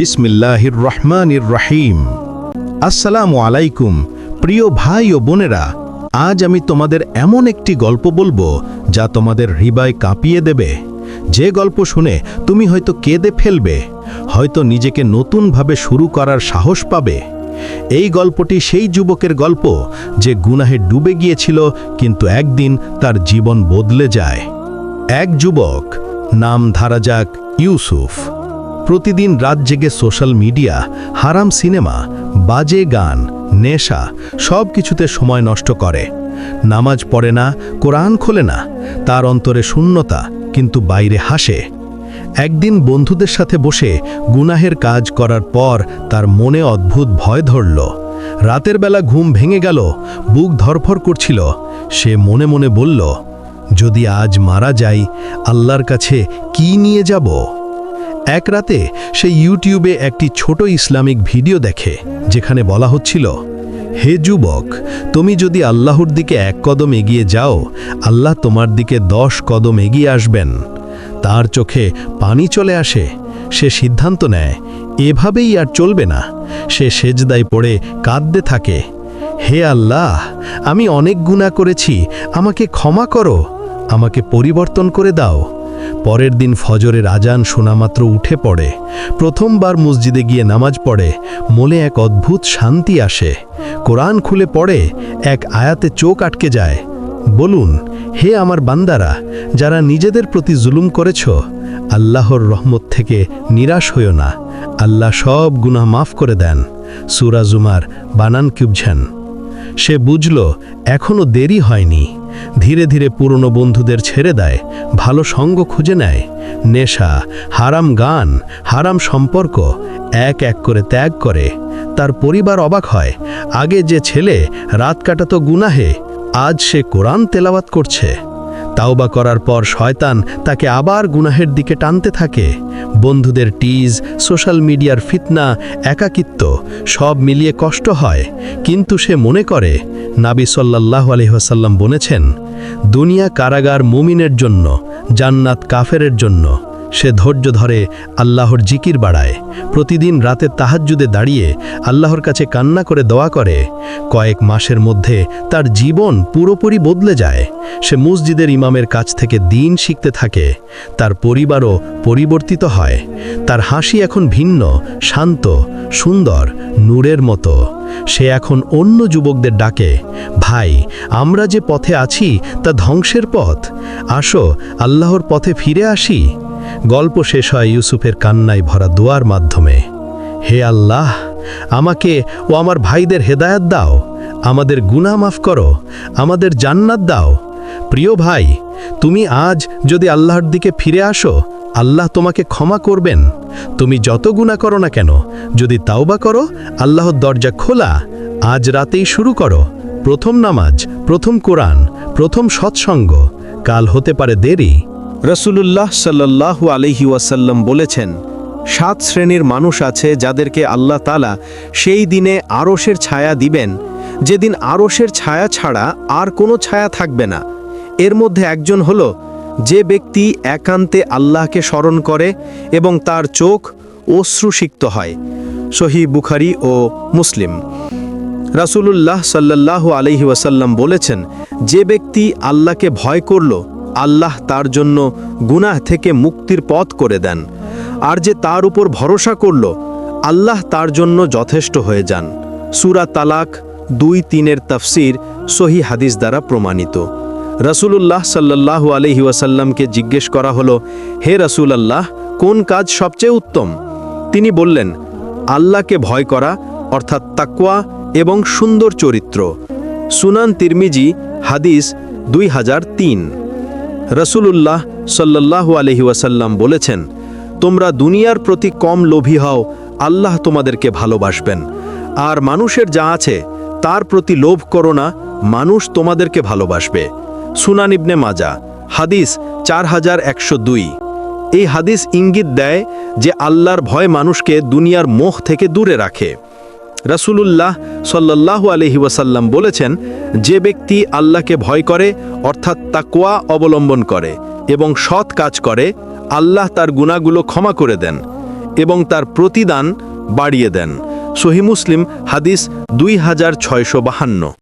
বিসমিল্লাহির রহমানির রহিম আসসালামু আলাইকুম, প্রিয় ভাই ও বোনেরা, আজ আমি তোমাদের এমন একটি গল্প বলব যা তোমাদের হৃদয় কাঁপিয়ে দেবে। যে গল্প শুনে তুমি হয়তো কেঁদে ফেলবে, হয়তো নিজেকে নতুনভাবে শুরু করার সাহস পাবে। এই গল্পটি সেই যুবকের গল্প যে গুনাহে ডুবে গিয়েছিল, কিন্তু একদিন তার জীবন বদলে যায়। এক যুবক, নাম ধারা যাক ইউসুফ। প্রতিদিন রাত জেগে সোশ্যাল মিডিয়া, হারাম সিনেমা, বাজে গান, নেশা সব কিছুতে সময় নষ্ট করে। নামাজ পড়ে না, কোরআন খোলে না, তার অন্তরে শূন্যতা, কিন্তু বাইরে হাসে। একদিন বন্ধুদের সাথে বসে গুনাহের কাজ করার পর তার মনে অদ্ভুত ভয় ধরল। রাতের বেলা ঘুম ভেঙে গেল, বুক ধরফর করছিল। সে মনে মনে বলল, যদি আজ মারা যাই, আল্লাহর কাছে কি নিয়ে যাব? এক রাতে সে ইউটিউবে একটি ছোট ইসলামিক ভিডিও দেখে, যেখানে বলা হচ্ছিল, হে যুবক, তুমি যদি আল্লাহর দিকে এক কদম এগিয়ে যাও, আল্লাহ তোমার দিকে দশ কদম এগিয়ে আসবেন। তার চোখে পানি চলে আসে, সে সিদ্ধান্ত নেয়, এভাবেই আর চলবে না। সে সেজদায় পড়ে কাঁদতে থাকে, হে আল্লাহ, আমি অনেক গুণা করেছি, আমাকে ক্ষমা করো, আমাকে পরিবর্তন করে দাও। পরের দিন ফজরের আজান শোনামাত্র উঠে পড়ে। প্রথমবার মসজিদে গিয়ে নামাজ পড়ে মোলে এক অদ্ভুত শান্তি আসে। কোরআন খুলে পড়ে, এক আয়াতে চোখ আটকে যায়। বলুন, হে আমার বান্দারা, যারা নিজেদের প্রতি জুলুম করেছ, আল্লাহর রহমত থেকে নিরাশ হইও না। আল্লাহ সব গুনাহ মাফ করে দেন। সুরা জুমার বানান কিউবঝেন সে বুঝল এখনও দেরি হয়নি। ধীরে ধীরে পুরনো বন্ধুদের ছেড়ে দেয়, ভালো সঙ্গ খুঁজে নেয়। নেশা, হারাম গান, হারাম সম্পর্ক এক এক করে ত্যাগ করে। তার পরিবার অবাক হয়, আগে যে ছেলে রাত কাটাতো গুনাহে, আজ সে কোরআন তেলাওয়াত করছে। তাওবা করার পর শয়তান তাকে আবার গুনাহের দিকে টানতে থাকে। বন্ধুদের টিজ, সোশ্যাল মিডিয়ার ফিতনা, একাকিত্ব সব মিলিয়ে কষ্ট হয়। কিন্তু সে মনে করে নাবি সাল্লাহ আলহিহাসাল্লাম বলেছেন দুনিয়া কারাগার মুমিনের জন্য জান্নাত কাফেরের জন্য সে ধৈর্য ধরে আল্লাহর জিকির বাড়ায়। প্রতিদিন রাতে তাহাজ্জুদে দাঁড়িয়ে আল্লাহর কাছে কান্না করে দোয়া করে। কয়েক মাসের মধ্যে তার জীবন পুরোপুরি বদলে যায়। সে মসজিদের ইমামের কাছ থেকে দিন শিখতে থাকে। তার পরিবারও পরিবর্তিত হয়। তার হাসি এখন ভিন্ন, শান্ত, সুন্দর, নূরের মতো। সে এখন অন্য যুবকদের ডাকে, ভাই, আমরা যে পথে আছি তা ধ্বংসের পথ। আসো, আল্লাহর পথে ফিরে আসি। গল্প শেষ হয় ইউসুফের কান্নায় ভরা দোয়ার মাধ্যমে। হে আল্লাহ, আমাকে ও আমার ভাইদের হেদায়াত দাও, আমাদের গুনাহ মাফ করো, আমাদের জান্নাত দাও। প্রিয় ভাই, তুমি আজ যদি আল্লাহর দিকে ফিরে আসো, আল্লাহ তোমাকে ক্ষমা করবেন। তুমি যত গুণা করো না কেন, যদি তাওবা করো, আল্লাহর দরজা খোলা, আজ রাতেই শুরু করো। প্রথম নামাজ, প্রথম কোরআন, প্রথম সৎসঙ্গ, কাল হতে পারে দেরি। রসুলুল্লাহ সাল্লাল্লাহু আলহি ওয়াসাল্লাম বলেছেন, সাত শ্রেণির মানুষ আছে যাদেরকে আল্লাহ তালা সেই দিনে আরশের ছায়া দিবেন। যেদিন আরশের ছায়া ছাড়া আর কোনো ছায়া থাকবে না। এর মধ্যে একজন হল, যে ব্যক্তি একান্তে আল্লাহকে স্মরণ করে এবং তার চোখ অশ্রুসিক্ত হয়। সহি বুখারি ও মুসলিম। রাসূলুল্লাহ সাল্লাল্লাহু আলহি ওয়াসাল্লাম বলেছেন, যে ব্যক্তি আল্লাহকে ভয় করল আল্লাহ তার জন্য গুনাহ থেকে মুক্তির পথ করে দেন। আর যে তার উপর ভরসা করল, আল্লাহ তার জন্য যথেষ্ট হয়ে যান। সুরা তালাক দুই তিনের তফসির সহি হাদিস দ্বারা প্রমাণিত। রসুলুল্লাহ সাল্লাল্লাহু আলহি ওয়াসাল্লামকে জিজ্ঞেস করা হলো, হে রসুল আল্লাহ কোন কাজ সবচেয়ে উত্তম? তিনি বললেন, আল্লাহকে ভয় করা, অর্থাৎ তাকওয়া এবং সুন্দর চরিত্র। সুনান তিরমিজি, হাদিস দুই হাজার তিন। রসুলুল্লাহ সাল্লাল্লাহু আলহি ওয়াসাল্লাম বলেছেন, তোমরা দুনিয়ার প্রতি কম লোভী হও, আল্লাহ তোমাদেরকে ভালোবাসবেন। আর মানুষের যা আছে, তার প্রতি লোভ করো না, মানুষ তোমাদেরকে ভালোবাসবে। সুনান ইবনে মাজা, হাদিস চার হাজার একশো দুই। এই হাদিস ইঙ্গিত দেয় যে আল্লাহর ভয় মানুষকে দুনিয়ার মোহ থেকে দূরে রাখে। রাসূলুল্লাহ সাল্লাহ আলহি ওয়াসাল্লাম বলেছেন, যে ব্যক্তি আল্লাহকে ভয় করে, অর্থাৎ তাকোয়া অবলম্বন করে এবং সৎ কাজ করে, আল্লাহ তার গুণাগুলো ক্ষমা করে দেন এবং তার প্রতিদান বাড়িয়ে দেন। সহি মুসলিম হাদিস দুই হাজার ছয়শো বাহান্ন।